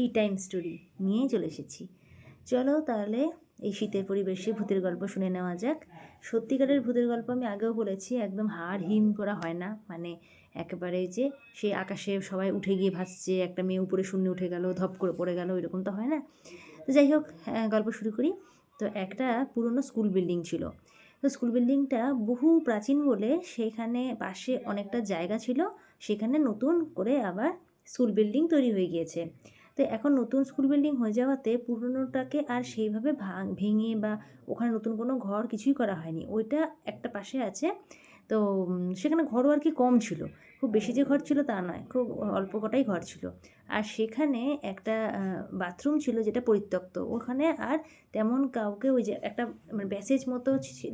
Tea time story নিয়ে চলে এসেছি। চলো তাহলে এই শীতের পরিবেশে ভূতের গল্প শুনে নেওয়া যাক। সত্যিকারের ভূতের গল্প আমি আগেও বলেছি একদম হাড় হিম করা হয় না। মানে একেবারে যে সেই আকাশে সবাই উঠে গিয়ে ভাসছে একটা মেয়ে উপরে শূন্য উঠে গেল ধপ করে পড়ে গেল এরকম তো হয় না। তো যাই হোক হ্যাঁ, গল্প শুরু করি। তো একটা পুরনো স্কুল বিল্ডিং ছিল। তো স্কুল বিল্ডিংটা বহু প্রাচীন বলে সেখানে পাশে অনেকটা জায়গা ছিল। সেখানে নতুন করে আবার স্কুল বিল্ডিং তৈরি হয়ে গিয়েছে। তো এখন নতুন স্কুল বিল্ডিং হয়ে যাওয়াতে পুরনোটাকে আর সেইভাবে ভাঙ, ভেঙে বা ওখানে নতুন কোনো ঘর কিছুই করা হয়নি। ওইটা একটা পাশে আছে। তো সেখানে ঘরও আর কি কম ছিল। খুব বেশি যে ঘর ছিল তা নয়, খুব অল্প কটাই ঘর ছিল। আর সেখানে একটা বাথরুম ছিল যেটা পরিত্যক্ত। ওখানে আর তেমন কাউকে ওই যে একটা মানে ব্যাসেজ মতো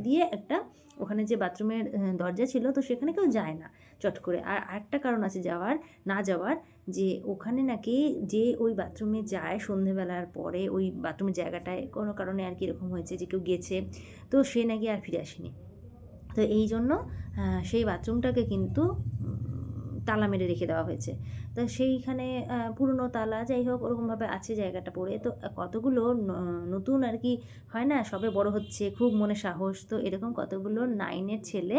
দিয়ে একটা ওখানে যে বাথরুমের দরজা ছিল, তো সেখানে কেউ যায় না চট করে। আর আরেকটা কারণ আছে যাওয়ার, না যাওয়ার, যে ওখানে নাকি যে ওই বাথরুমে যায় সন্ধেবেলার পরে, ওই বাথরুমের জায়গাটায়, কোনো কারণে আর কি এরকম হয়েছে যে কেউ গেছে, তো সে নাকি আর ফিরে আসেনি। তো এই জন্য সেই বাথরুমটাকে কিন্তু তালা মেরে রেখে দেওয়া হয়েছে। তো সেইখানে পুরনো তালা যাই হোক, ওরকমভাবে আছে জায়গাটা পড়ে। তো কতগুলো নতুন আর কি হয় না, সবে বড় হচ্ছে, খুব মনে সাহস। তো এরকম কতগুলো নাইনের ছেলে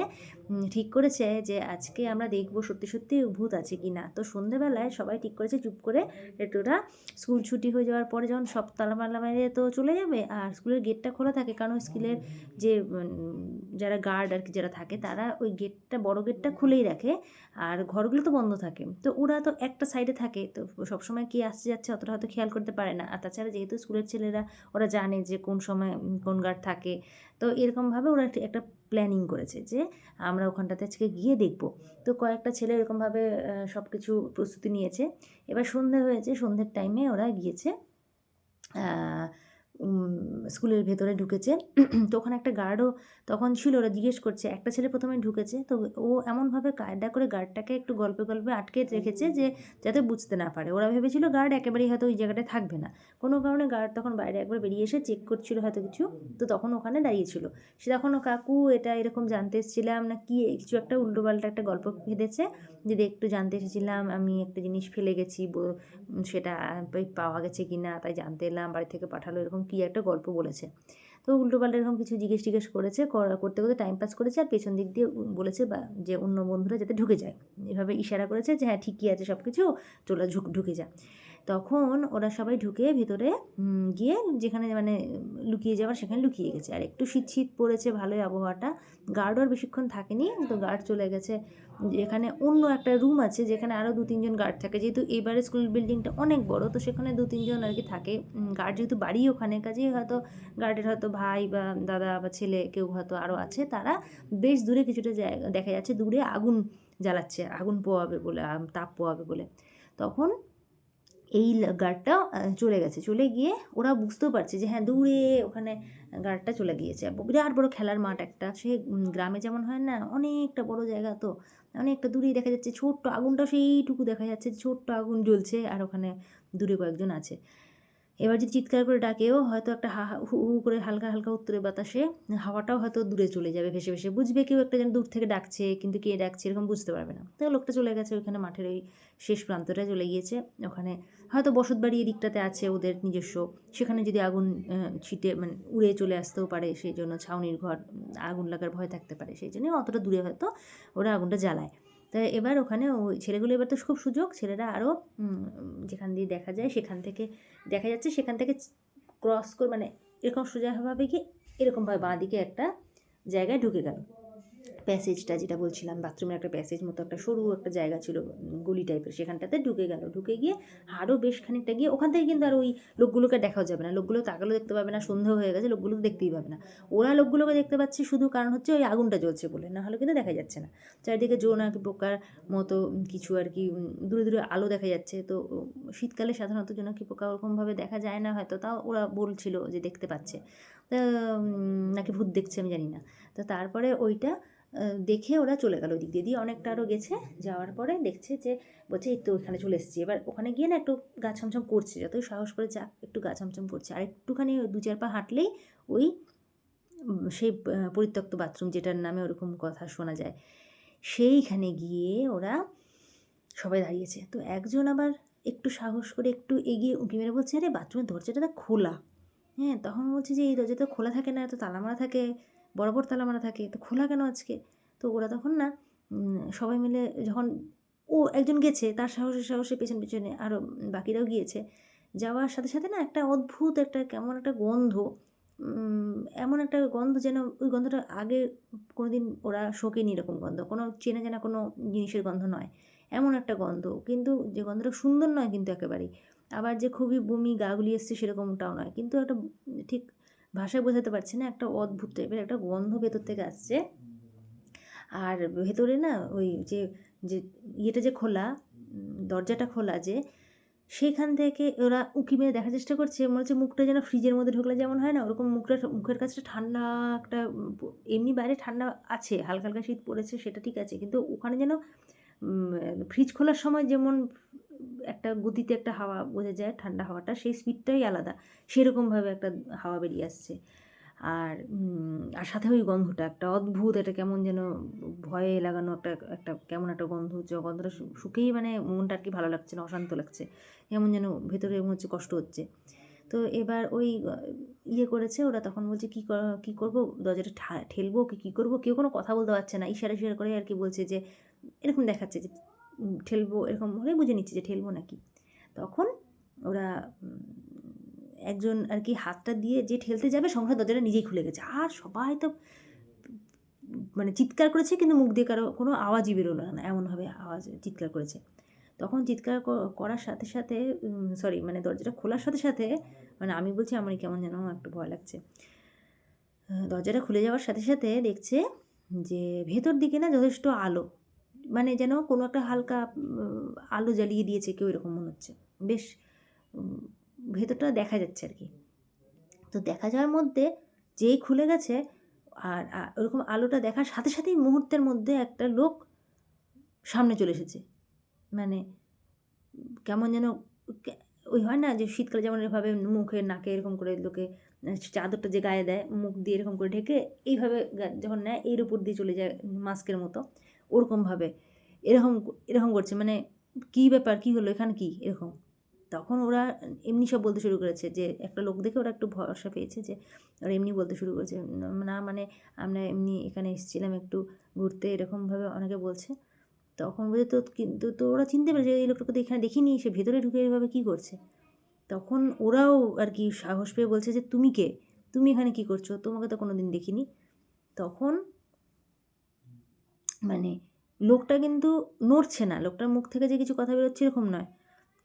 ঠিক করেছে যে আজকে আমরা দেখব সত্যি সত্যি ভূত আছে কি না। তো সন্ধেবেলায় সবাই ঠিক করেছে, চুপ করে একটু ওরা স্কুল ছুটি হয়ে যাওয়ার পরে যখন সব তালা মালা মেরে তো চলে যাবে, আর স্কুলের গেটটা খোলা থাকে, কারণ স্কুলের যে যারা গার্ড আর কি যারা থাকে, তারা ওই গেটটা, বড় গেটটা খুলেই রাখে। আর ঘরগুলো তো বন্ধ থাকে। তো ওরা তো একটা সাইডে থাকে, তো সবসময় কে আসছে যাচ্ছে অতটা হয়তো খেয়াল করতে পারে না। আর তাছাড়া যেহেতু স্কুলের ছেলেরা, ওরা জানে যে কোন সময় কোন গার্ড থাকে। তো এরকমভাবে ওরা একটি- প্ল্যানিং করেছে যে আমরা ওখানটাতে আজকে গিয়ে দেখব। তো কয়েকটা ছেলে এরকমভাবে সব কিছু প্রস্তুতি নিয়েছে। এবার সন্ধে হয়েছে, সন্ধ্যের টাইমে ওরা গিয়েছে স্কুলের ভেতরে ঢুকেছে। তো ওখানে একটা গার্ডও তখন ছিল ওরা জিজ্ঞেস করছে একটা ছেলে প্রথমে ঢুকেছে তো ও এমনভাবে কায়দা করে গার্ডটাকে একটু গল্পে গল্পে আটকে রেখেছে যে যাতে বুঝতে না পারে। ওরা ভেবেছিল গার্ড একেবারেই হয়তো ওই জায়গাটায় থাকবে না। কোনো কারণে গার্ড তখন বাইরে একবার বেরিয়ে এসে চেক করছিল হয়তো কিছু। তো তখন ওখানে দাঁড়িয়েছিল। সে তখন ও কাকু এটা এরকম জানতে এসেছিলাম না কি কিছু একটা উল্টোপাল্টা একটা গল্প ভেদেছে যে একটু জানতে এসেছিলাম, আমি একটা জিনিস ফেলে গেছি সেটা পাওয়া গেছে কি না, তাই জানতে এলাম, বাড়ি থেকে পাঠালো, এরকম কি একটা গল্প বলেছে। তো উল্টোপাল্টা এরকম কিছু জিজ্ঞেস টিজ্ঞেস করেছে করা- করতে করতে টাইম পাস করেছে, আর পেছন দিক দিয়ে বলেছে বা, যে অন্য বন্ধুরা যাতে ঢুকে যায়। এভাবে ইশারা করেছে যে হ্যাঁ ঠিকই আছে সব কিছু চলে ঢুকে যা। তখন ওরা সবাই ঢুকে ভেতরে গিয়ে যেখানে মানে লুকিয়ে যাওয়ার সেখানে লুকিয়ে গেছে। আর একটু শীত শীত পড়েছে, ভালোই আবহাওয়াটা। গার্ডও আর বেশিক্ষণ থাকেনি, তো গার্ড চলে গেছে। যেখানে অন্য একটা রুম আছে, যেখানে আরও দু তিনজন গার্ড থাকে। যেহেতু এবারে স্কুল বিল্ডিংটা অনেক বড়, তো সেখানে দু তিনজন আর কি থাকে। গার্ড যেহেতু বাড়ি ওখানে, কাজেই হয়তো গার্ডের হয়তো ভাই বা দাদা বা ছেলে কেউ হয়তো আরও আছে। তারা বেশ দূরে কিছুটা জায়গা, দেখা যাচ্ছে দূরে আগুন জ্বালাচ্ছে, আগুন পোয়াবে বলে তাপ পোয়াবে বলে। তখন এই গার্ডটা চলে গেছে। চলে গিয়ে ওরা বুঝতেও পারছে যে হ্যাঁ দূরে ওখানে গার্ডটা চলে গিয়েছে। বিরাট বড় খেলার মাঠ একটা। সে গ্রামে যেমন হয় না, অনেকটা বড় জায়গা তো। অনেকটা দূরেই দেখা যাচ্ছে, ছোট্ট আগুনটা সেইটুকু দেখা যাচ্ছে, ছোট্ট আগুন জ্বলছে আর ওখানে দূরে কয়েকজন আছে। এবার যদি চিৎকার করে ডাকেও হয়তো একটা হা হা- হু করে হালকা হালকা উত্তরে বাতাসে, হাওয়াটাও হয়তো দূরে চলে যাবে, ভেসে ভেসে। বুঝবে কেউ একটা যেন দূর থেকে ডাকছে, কিন্তু কে ডাকছে এরকম বুঝতে পারবে না। তো লোকটা চলে গেছে ওইখানে মাঠের ওই শেষ প্রান্তটা চলে গিয়েছে। ওখানে হয়তো বসত বাড়ি এদিকটাতে আছে ওদের নিজস্ব। সেখানে যদি আগুন ছিটে মানে উড়ে চলে আসতেও পারে, সেই জন্য ছাউনির ঘর আগুন লাগার ভয় থাকতে পারে। সেই জন্য অতটা দূরে হয়তো ওরা আগুনটা জ্বালায়। তা এবার ওখানে ওই ছেলেগুলো এবার তো খুব সুযোগ, ছেলেরা আরও যেখান দিয়ে দেখা যায় সেখান থেকে, দেখা যাচ্ছে সেখান থেকে ক্রস করে মানে এরকম সোজাভাবে গিয়ে এরকমভাবে বাঁ দিকে একটা জায়গায় ঢুকে গেল। প্যাসেজটা যেটা বলছিলাম বাথরুমের একটা প্যাসেজ মতো একটা সরু একটা জায়গা ছিল গলি টাইপের সেখানটাতে ঢুকে গেল। ঢুকে গিয়ে আরও বেশ খানিকটা গিয়ে ওখান থেকে কিন্তু আর ওই লোকগুলোকে দেখাও যাবে না। লোকগুলো তাকালেও দেখতে পাবে না সন্ধ্যা হয়ে গেছে, লোকগুলো দেখতেই পাবে না। ওরা লোকগুলোকে দেখতে পাচ্ছে শুধু কারণ হচ্ছে ওই আগুনটা জ্বলছে বলে, না হলে কিন্তু দেখা যাচ্ছে না। চারিদিকে জোন আর কি পোকার মতো কিছু আর কি দূরে দূরে আলো দেখা যাচ্ছে। তো শীতকালে সাধারণত জোনাকি পোকা ওরকমভাবে দেখা যায় না, হয়তো তাও ওরা বলছিল যে দেখতে পাচ্ছে। তা নাকি ভূত দেখছে আমি জানি না। তো তারপরে ওইটা দেখে ওরা চলে গেল ওদিক দিয়ে। দিয়ে অনেকটা আরও গেছে, যাওয়ার পরে দেখছে যে, বলছে, এই তো ওখানে চলে এসেছি। এবার ওখানে গিয়ে না একটু গা ছমছম করছে, যতই সাহস করে যা একটু গা ছমছম করছে। আর একটুখানি দু চার পা হাঁটলেই ওই সেই পরিত্যক্ত বাথরুম যেটার নামে ওরকম কথা শোনা যায়, সেইখানে গিয়ে ওরা সবাই দাঁড়িয়েছে। তো একজন আবার একটু সাহস করে একটু এগিয়ে উঁকি মেরে বলছে, আরে, বাথরুমের দরজাটা খোলা। হ্যাঁ তখন বলছে যে, এই দরজা তো খোলা থাকে না, এত তালা মারা থাকে। বরাবর তালা মারা থাকে, তো খোলা কেন আজকে? তো ওরা তখন না সবাই মিলে যখন ও একজন গেছে, তার সাহসে সাহসে পেছন পেছনে আরও বাকিরাও গিয়েছে, যাওয়ার সাথে সাথে না একটা অদ্ভুত একটা কেমন একটা গন্ধ এমন একটা গন্ধ যেন ওই গন্ধটা আগে কোনো দিন ওরা শোকেনি এরকম গন্ধ, কোনো চেনা জানা কোনো জিনিসের গন্ধ নয়, এমন একটা গন্ধ, কিন্তু যে গন্ধটা সুন্দর নয় কিন্তু একেবারেই, আবার যে খুবই বমি গা গুলি এসছে সেরকমটাও নয়, কিন্তু একটা ঠিক ভাষায় বোঝাতে পারছি না, একটা অদ্ভুত টাইপের একটা গন্ধ ভেতর থেকে আসছে। আর ভেতরে না ওই যে যে ইয়েটা যে খোলা দরজাটা খোলা যে, সেখান থেকে ওরা উঁকি মেরে দেখার চেষ্টা করছে। মনে হচ্ছে মুখটা যেন ফ্রিজের মধ্যে ঢুকলে যেমন হয় না, ওরকম মুখটা, মুখের কাছটা ঠান্ডা একটা, এমনি বাইরে ঠান্ডা আছে, হালকা হালকা শীত পড়েছে, সেটা ঠিক আছে। কিন্তু ওখানে যেন ফ্রিজ খোলার সময় যেমন একটা গতিতে একটা হাওয়া বোঝা যায়, ঠান্ডা হাওয়াটা, সেই স্পিডটাই আলাদা। সেরকমভাবে একটা হাওয়া বেরিয়ে আসছে। আর আর সাথে ওই গন্ধটা, একটা অদ্ভুত একটা কেমন যেন ভয়ে লাগানো একটা একটা কেমন একটা গন্ধ হচ্ছে। গন্ধটা শুকেই মানে মনটা আর কি ভালো লাগছে না, অশান্ত লাগছে। কেমন যেন ভেতরে মনে হচ্ছে কষ্ট হচ্ছে। তো এবার ওই ইয়ে করেছে, ওরা তখন বলছে, কী কী করব? দরজাটা ঠেলবো কি, কী করব? কেউ কোনো কথা বলতে পারছে না। ইশারা ইশারা করে আর কি বলছে যে, এরকম দেখাচ্ছে যে ঠেলবো এরকম হলে বুঝে নিচ্ছে যে ঠেলবো নাকি। তখন ওরা একজন আর কি হাতটা দিয়ে যে ঠেলতে যাবে সঙ্গে দরজাটা নিজেই খুলে গেছে। আর সবাই তো মানে চিৎকার করেছে, কিন্তু মুখ দিয়ে কারও কোনো আওয়াজই বেরোলো না, এমনভাবে আওয়াজ, চিৎকার করেছে। তখন চিৎকার করার সাথে সাথে সরি মানে দরজাটা খোলার সাথে সাথে মানে আমি বলছি আমারই কেমন যেন একটু ভয় লাগছে। দরজাটা খুলে যাওয়ার সাথে সাথে দেখছে যে ভেতর দিকে না যথেষ্ট আলো। মানে যেন কোনো একটা হালকা আলো জ্বালিয়ে দিয়েছে কেউ এরকম মনে হচ্ছে। বেশ ভেতরটা দেখা যাচ্ছে আর কি। তো দেখা যাওয়ার মধ্যে যেই খুলে গেছে আর ওরকম আলোটা দেখার সাথে সাথেই মুহূর্তের মধ্যে একটা লোক সামনে চলে এসেছে। মানে কেমন যেন ওই হয় না যে শীতকালে যেমন এভাবে মুখে, নাকে এরকম করে লোকে চাদরটা যে গায়ে দেয়, মুখ দিয়ে এরকম করে ঢেকে এইভাবে যখন নেয়, এর উপর দিয়ে চলে যায় মাস্কের মতো। ওরকমভাবে এরকম এরকম করছে। মানে কী ব্যাপার? কী হলো? এখানে কি? এরকম। তখন ওরা এমনি সব বলতে শুরু করেছে যে, একটা লোক দেখে ওরা একটু ভরসা পেয়েছে যে, ওরা এমনি বলতে শুরু করেছে। না মানে আমরা এমনি এখানে এসেছিলাম একটু ঘুরতে। এরকমভাবে অনেকে বলছে। তখন বলছে তো কিন্তু তো ওরা চিনতে পেরেছে। এই লোকটাকে তো এখানে দেখিনি। সে ভেতরে ঢুকে এভাবে কী করছে? তখন ওরাও আর কি সাহস পেয়ে বলছে যে, তুমি কে? তুমি এখানে কী করছ? তোমাকে তো কোনো দিন দেখিনি। তখন মানে লোকটা কিন্তু নড়ছে না। লোকটার মুখ থেকে যে কিছু কথা বেরোচ্ছে এরকম নয়।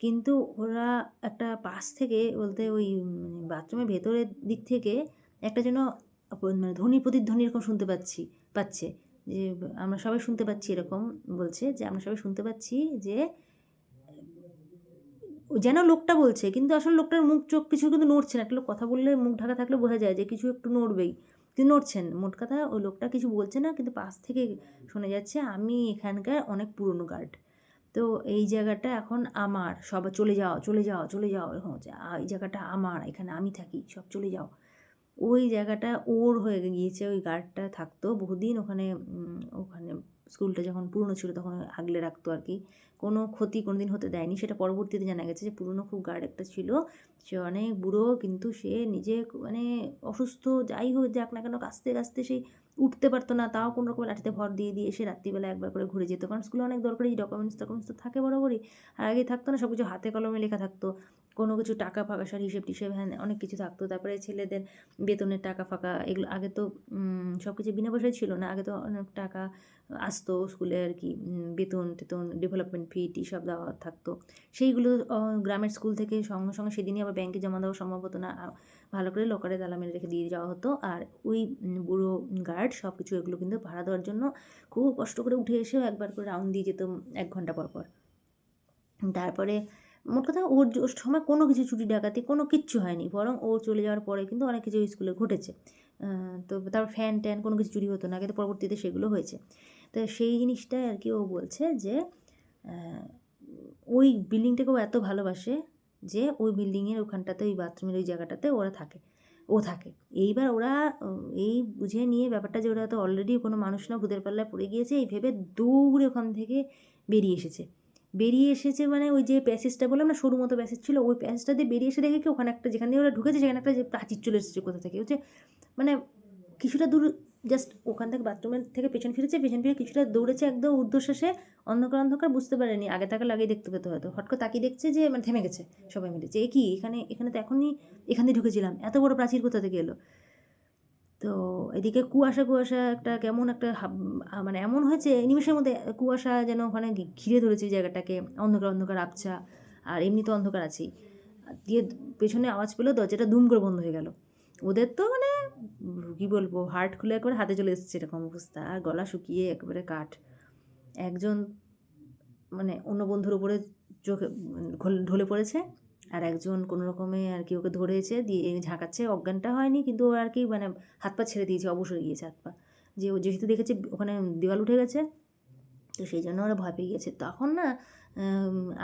কিন্তু ওরা একটা পাশ থেকে বলতে ওই মানে বাথরুমের ভেতরের দিক থেকে একটা যেন মানে ধ্বনি প্রতিধ্বনি এরকম শুনতে পাচ্ছি, পাচ্ছে। যে আমরা সবাই শুনতে পাচ্ছি এরকম বলছে যে আমরা সবাই শুনতে পাচ্ছি যে যেন লোকটা বলছে। কিন্তু আসলে লোকটার মুখ চোখ কিছু কিন্তু নড়ছে না। একটা লোক কথা বললে মুখ ঢাকা থাকলে বোঝা যায় যে কিছু একটু নড়বেই। কিন্তু নড়ছেন। মোট কথা ওই লোকটা কিছু বলছে না, কিন্তু পাশ থেকে শোনা যাচ্ছে আমি এখানকার অনেক পুরনো গার্ড তো এই জায়গাটা এখন আমার, সব চলে যাও চলে যাও চলে যাও এরকম হচ্ছে এই জায়গাটা আমার, এখানে আমি থাকি, সব চলে যাও। ওই জায়গাটা ওর হয়ে গিয়েছে, ওই গার্ডটা থাকতো বহুদিন ওখানে ওখানে স্কুলটা যখন পুরনো ছিল তখন আগলে রাখতো আর কি। কোনো ক্ষতি কোনো দিন হতে দেয়নি। সেটা পরবর্তীতে জানা গেছে যে পুরনো খুব গার্ড একটা ছিল। সে অনেক বুড়ো, কিন্তু সে নিজে মানে অসুস্থ, যাই হোক, যাক না কেন কাঁচতে কাঁচতে সেই উঠতে পারতো না, তাও কোনো রকম লাঠিতে ভর দিয়ে দিয়ে এসে রাত্রিবেলা একবার করে ঘুরে যেত। কারণ স্কুলে অনেক দরকারি ডকুমেন্টস ডকুমেন্টস তো থাকে বরাবরই। আর আগে থাকতো না সব কিছু হাতে কলমে লেখা থাকতো। কোনো কিছু টাকা ফাঁকা সার হিসেব টিসেব হ্যাঁ অনেক কিছু থাকতো। তারপরে ছেলেদের বেতনের টাকা ফাঁকা, এগুলো আগে তো সব কিছু বিনা পয়সায় ছিল না। আগে তো অনেক টাকা আসতো স্কুলে আর কি বেতন টেতন ডেভেলপমেন্ট ফি সব দেওয়া থাকতো। সেইগুলো গ্রামের স্কুল থেকে সঙ্গে সঙ্গে সেদিনই আবার ব্যাংকে জমা দেওয়া সম্ভব হতো না। ভালো করে লকারে তালা মেরে রেখে দিয়ে যাওয়া হতো। আর ওই বুড়ো গার্ড সব কিছু এগুলো কিন্তু ভাড়া দেওয়ার জন্য খুব কষ্ট করে উঠে এসেও একবার করে রাউন্ড দিয়ে যেত এক ঘণ্টা পর পর। তারপরে মোট কথা ওর সময় কোনো কিছু চুরি ডাকাতি কোনো কিচ্ছু হয়নি। বরং ও চলে যাওয়ার পরে কিন্তু অনেক কিছু স্কুলে ঘটেছে। তো তারপর ফ্যান ট্যান কোনো কিছু চুরি হতো না। কিন্তু পরবর্তীতে সেগুলো হয়েছে। তো সেই জিনিসটাই আর কি ও বলছে যে ওই বিল্ডিংটাকে ও এত ভালোবাসে যে ওই বিল্ডিংয়ের ওখানটাতে, ওই বাথরুমের ওই জায়গাটাতে ওরা থাকে। ও থাকে। এইবার ওরা এই বুঝে নিয়ে ব্যাপারটা যে ওরা তো অলরেডি কোনো মানুষ না, ভূতের পাল্লায় পড়ে গিয়েছে, এই ভেবে দৌড়ে ওখান থেকে বেরিয়ে এসেছে। বেরিয়ে এসেছে মানে ওই যে প্যাসেজটা বললাম না, সরু মতো প্যাসেজ ছিল, ওই প্যাসেজটা দিয়ে বেরিয়ে এসে দেখে কি ওখানে একটা, যেখান ওরা ঢুকেছে, সেখানে একটা যে প্রাচীর চলে এসেছে কোথা থেকে। হচ্ছে মানে কিছুটা দূর জাস্ট ওখান থেকে বাথরুমের থেকে পেছন ফিরেছে, পেছন ফিরে কিছুটা দৌড়েছে একদম ঊর্ধ্বশ্বাসে, অন্ধকার অন্ধকার বুঝতে পারেনি। আগে থাকা লাগিয়ে দেখতে পেতে হয়তো হট করে তাকিয়ে দেখছে যে মানে থেমে গেছে সবাই মিলে। যে কি? এখানে এখানে তো এখনই, এখান ঢুকেছিলাম। এত বড় প্রাচীর কোথা থেকে এলো? তো এদিকে কুয়াশা কুয়াশা একটা কেমন একটা মানে এমন হয়েছে নিমেষের মধ্যে, কুয়াশা যেন ওখানে ঘিরে ধরেছে জায়গাটাকে। অন্ধকার অন্ধকার আবছা। আর এমনি তো অন্ধকার আছেই। দিয়ে পেছনে আওয়াজ পেল দরজাটা দুম করে বন্ধ হয়ে গেল। ওদের তো মানে কি বলব হার্ট খুলে একবারে হাতে চলে এসেছে এরকম অবস্থা। আর গলা শুকিয়ে একবারে কাঠ। একজন মানে অন্য বন্ধুর উপরে চোখে ঢলে পড়েছে। আর একজন কোনো রকমে আর কি ওকে ধরেছে, দিয়ে ঝাঁকাচ্ছে। অজ্ঞানটা হয়নি, কিন্তু ও আর কি মানে হাত পা ছেড়ে দিয়েছে, অবসর গিয়েছে হাত পা। যে ও যেহেতু দেখেছে, ওখানে দেওয়াল উঠে গেছে, তো সেই জন্য ওরা ভয় পেয়ে গেছে। তখন না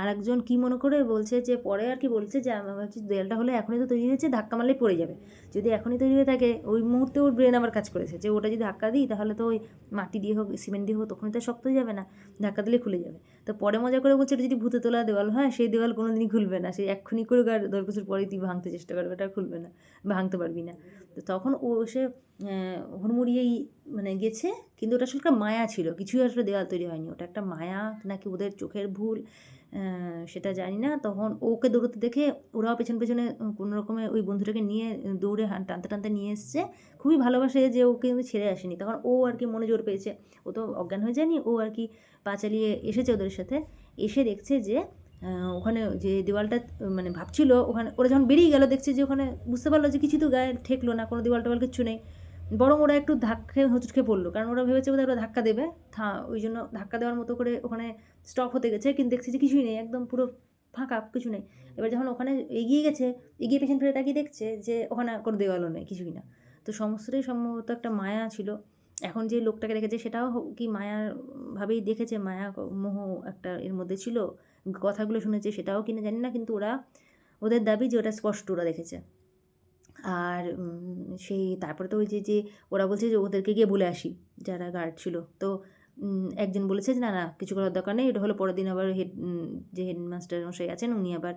আর একজন কী মনে করে বলছে যে, পরে আর কি বলছে যে, আমি ভাবছি দেয়ালটা হলে এখনই তো তৈরি হয়েছে, ধাক্কা মারলেই পড়ে যাবে। যদি এখনই তৈরি হয়ে থাকে, ওই মুহূর্তে ওর ব্রেন আবার কাজ করেছে যে, ওটা যদি ধাক্কা দিই, তাহলে তো ওই মাটি দিয়ে হোক সিমেন্ট দিয়ে হোক, তখনই তো শক্ত হয়ে যাবে না। ধাক্কা দিলে খুলে যাবে। তো পরে মজা করে বলছে, এটা যদি ভূতে তোলা দেওয়াল হয়, সেই দেওয়াল কোনো দিনই খুলবে না। সেই এক্ষুনি করে দশ বছর পরেই তুই ভাঙতে চেষ্টা করবে, এটা খুলবে না, ভাঙতে পারবি না। তো তখন ও এসে হুড়মুড়িয়েই মানে গেছে, কিন্তু ওটা আসলে মায়া ছিল, কিছুই আসলে দেওয়াল তৈরি হয়নি। ওটা একটা মায়া, নাকি ওদের চোখের ভুল সেটা জানি না। তখন ওকে দৌড়তে দেখে ওরাও পেছন পেছনে কোনো রকমে ওই বন্ধুটাকে নিয়ে দৌড়ে টানতে টানতে নিয়ে এসছে। খুবই ভালোবাসে যে ওকে কিন্তু ছেড়ে আসেনি। তখন ও আর কি মনে জোর পেয়েছে। ও তো অজ্ঞান হয়ে যায়নি, ও আর কি পা চালিয়ে এসেছে ওদের সাথে। এসে দেখছে যে ওখানে যে দেওয়ালটা মানে ভাবছিল, ওখানে ওরা যখন বেরিয়ে গেল, দেখছে যে ওখানে বুঝতে পারল যে কিছু তো গায়ে ঠেকলো না, কোনো দেওয়াল টোয়াল কিছু নেই। বরং ওরা একটু ধাক্কা হোঁচট খেয়ে পড়ল, কারণ ওরা ভেবেছে বোধহয় ওরা ধাক্কা দেবে। থা, ওই জন্য ধাক্কা দেওয়ার মতো করে ওখানে স্টপ হতে গেছে, কিন্তু দেখছি যে কিছুই নেই, একদম পুরো ফাঁকা, কিছু নেই। এবার যখন ওখানে এগিয়ে গেছে, এগিয়ে পেছন ফিরে তাকিয়ে দেখছে যে ওখানে কোনো দেওয়ালও নেই, কিছুই না। তো সমস্তটাই সম্ভবত একটা মায়া ছিল। এখন যে লোকটাকে দেখেছে সেটাও কি মায়ার ভাবেই দেখেছে, মায়া মোহ একটা এর মধ্যে ছিল, কথাগুলো শুনেছে সেটাও কিনা জানি না, কিন্তু ওরা, ওদের দাবি যে ওটা স্পষ্ট ওরা দেখেছে। আর সেই তারপরে তো ওই যে যে ওরা বলছে যে ওদেরকে গিয়ে বলে আসি, যারা গার্ড ছিল। তো একজন বলেছে যে না না, কিছু করার দরকার নেই, এটা হলো পরের দিন আবার হেড যে হেডমাস্টার মশাই আছেন, উনি আবার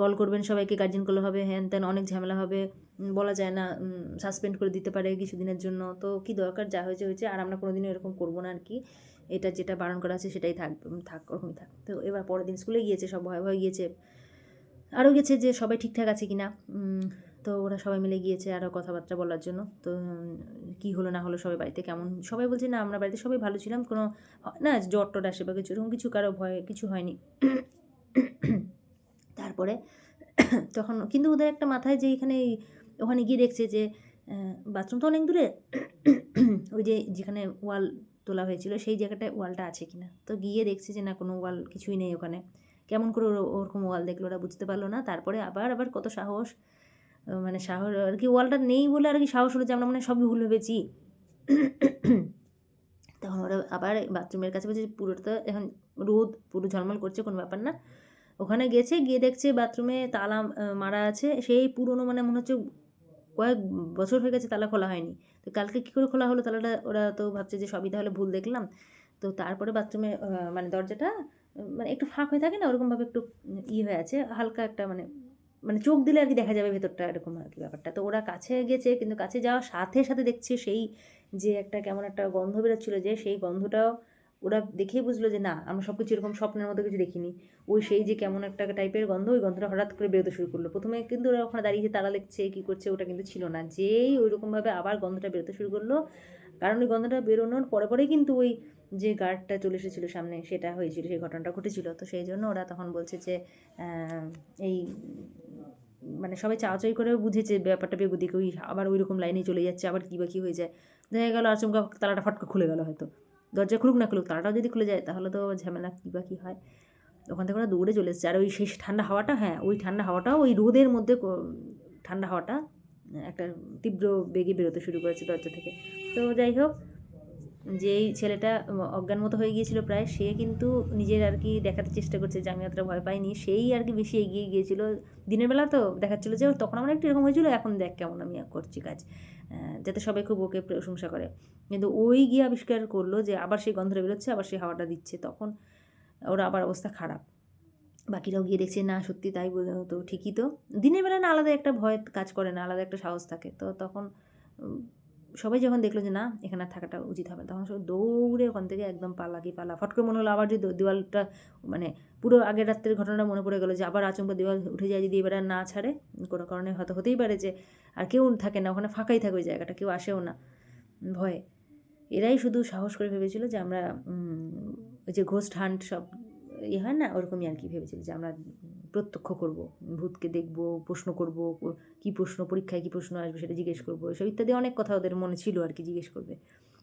কল করবেন সবাইকে গার্জেন করলে হবে, হ্যান ত্যান অনেক ঝামেলা হবে বলা যায় না সাসপেন্ড করে দিতে পারে কিছুদিনের জন্য। তো কি দরকার, যা হয়েছে হয়েছে, আর আমরা কোনোদিনও এরকম করব না আর কি। এটা যেটা বারণ করা আছে সেটাই থাক থাক, ওরকমই থাক। তো এবার পরের দিন স্কুলে গিয়েছে, সব ভয় ভয় গিয়েছে। আরও গেছে যে সবাই ঠিকঠাক আছে কি না তো ওরা সবাই মিলে গিয়েছে আরও কথাবার্তা বলার জন্য। তো কী হলো না হলো সবাই বাড়িতে কেমন? সবাই বলছে, না, আমরা বাড়িতে সবাই ভালো ছিলাম, কোনো না জ্বর টর আসে বা কিছু এরকম কিছু কারও ভয়, কিছু হয়নি। তারপরে তখন কিন্তু ওদের একটা মাথায় যে এখানে ওখানে গিয়ে দেখছে যে বাথরুম তো অনেক দূরে। ওই যে যেখানে ওয়াল তোলা হয়েছিল সেই জায়গাটায় ওয়ালটা আছে কিনা। তো গিয়ে দেখছে যে না, কোনো ওয়াল কিছুই নেই ওখানে। কেমন করে ওরা, ওরকম ওয়াল দেখল ওরা বুঝতে পারল না। তারপরে আবার আবার কত সাহস। মানে সাহস, আর কি ওয়ালটা নেই বলে আর কি সাহস হলো যে আমরা মানে সবই ভুল ভেবেছি। তখন ওরা আবার বাথরুমের কাছে বলছে পুরোটা এখন রোদ, পুরো ঝলমল করছে, কোনো ব্যাপার না। ওখানে গেছে, গিয়ে দেখছে বাথরুমে তালা মারা আছে। সেই পুরনো মানে মনে হচ্ছে কয়েক বছর হয়ে গেছে তালা খোলা হয়নি। তো কালকে কী করে খোলা হলো তালাটা? ওরা তো ভাবছে যে সবই তাহলে ভুল দেখলাম। তো তারপরে বাথরুমে মানে দরজাটা মানে একটু ফাঁক হয়ে থাকে না, ওরকমভাবে একটু ই হয়ে আছে। হালকা একটা মানে মানে চোখ দিলে আর কি দেখা যাবে ভেতরটা, এরকম আর কি ব্যাপারটা। তো ওরা কাছে গেছে, কিন্তু কাছে যাওয়ার সাথে সাথে দেখছে সেই যে একটা কেমন একটা গন্ধ বেরোচ্ছিলো যে, সেই গন্ধটাও ওরা দেখেই বুঝলো যে না, আমরা সব কিছু এরকম স্বপ্নের মতো কিছু দেখিনি। ওই সেই যে কেমন একটা টাইপের গন্ধ, ওই গন্ধটা হঠাৎ করে বেরোতে শুরু করল। প্রথমে কিন্তু ওরা ওখানে দাঁড়িয়ে যে তালা লিখছে, কী করছে, ওটা কিন্তু ছিল না। যেই ওই রকমভাবে আবার গন্ধটা বেরোতে শুরু করল, কারণ ওই গন্ধটা বেরোনোর পরে পরেই কিন্তু ওই যে গার্ডটা চলে এসেছিল সামনে, সেটা হয়েছিল, সেই ঘটনাটা ঘটেছিল। তো সেই জন্য ওরা তখন বলছে যে এই মানে সবাই চাওয়াচাই করে বুঝেছে ব্যাপারটা বেগুদিকে ওই আবার ওই রকম লাইনে চলে যাচ্ছে, আবার কী বা কী হয়ে যায়। দেখা গেলো আচমকা তালাটা ফটকা খুলে গেলো হয়তো। দরজা খুলুক না খুলুক তালাটাও যদি খুলে যায়, তাহলে তো ঝামেলা কী বা কী হয়? ওখান থেকে ওরা দৌড়ে চলে এসেছে। আর ওই সেই ঠান্ডা হাওয়াটা হ্যাঁ ওই ঠান্ডা হাওয়াটা ওই রোদের মধ্যে ঠান্ডা হাওয়াটা, একটা তীব্র বেগে বেরোতে শুরু করেছে দরজা থেকে। তো যাই হোক যেই ছেলেটা অজ্ঞান মতো হয়ে গিয়েছিল প্রায়, সে কিন্তু নিজের আর কি দেখাতে চেষ্টা করছে, যে আমি অতটা ভয় পাইনি। সেই আর কি বেশি এগিয়ে গিয়েছিল। দিনের বেলা তো দেখাচ্ছিল যে, তখন আমার একটু এরকম হয়েছিল, এখন দেখ কেমন আমি করছি কাজ। যাতে সবাই খুব ওকে প্রশংসা করে। কিন্তু ওই গিয়ে আবিষ্কার করল যে, আবার সেই গন্ধটা বেরোচ্ছে, আবার সেই হাওয়াটা দিচ্ছে। তখন ওর আবার অবস্থা খারাপ। বাকিরাও গিয়ে দেখছে, না, সত্যি তাই তো ঠিকই তো। দিনের বেলা না আলাদা একটা ভয় কাজ করে না, আলাদা একটা সাহস থাকে। তো তখন সবাই যখন দেখল যে না, এখানে থাকাটা উচিত হবে তখন সব দৌড়ে ওখান থেকে একদম পালা কি পালা। ফট করে মনে হলো আবার যদি দেওয়ালটা মানে পুরো আগের রাত্রের ঘটনাটা মনে পড়ে গেলো যে আবার আচমকা দেওয়াল উঠে যায় যদি এবার না ছাড়ে, কোনো কারণে হয়তো হতেই পারে যে আর কেউ থাকে না, ওখানে ফাঁকাই থাকে ওই জায়গাটা, কেউ আসেও না। ভয়ে। এরাই শুধু সাহস করে ভেবেছিল যে আমরা ওই যে ঘোস্ট হান্ট সব ইয়ে হয় না, ওরকমই আর কি ভেবেছিল যে আমরা প্রত্যক্ষ করব, ভূতকে দেখব, প্রশ্ন করব কি প্রশ্ন, পরীক্ষায় কি প্রশ্ন আসবে সেটা জিজ্ঞেস করব, এসব ইত্যাদি অনেক কথা ওদের মনে ছিল আর কি জিজ্ঞেস করবে।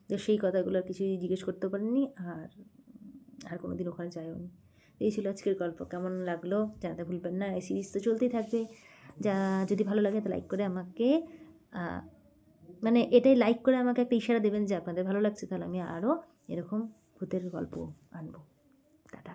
তো সেই কথাগুলো আর কিছুই জিজ্ঞেস করতে পারেনি আর আর কোনো দিন ওখানে যায়ও নি। এই ছিল আজকের গল্প, কেমন লাগল জানাতে ভুলবেন না, এই সিরিজ তো চলতেই থাকবে। যা যদি ভালো লাগে তো লাইক করে আমাকে মানে এটাই লাইক করে আমাকে একটা ইশারা দেবেন যে আপনাদের ভালো লাগছে তাহলে আমি আরও এরকম ভূতের গল্প আনব। টাটা।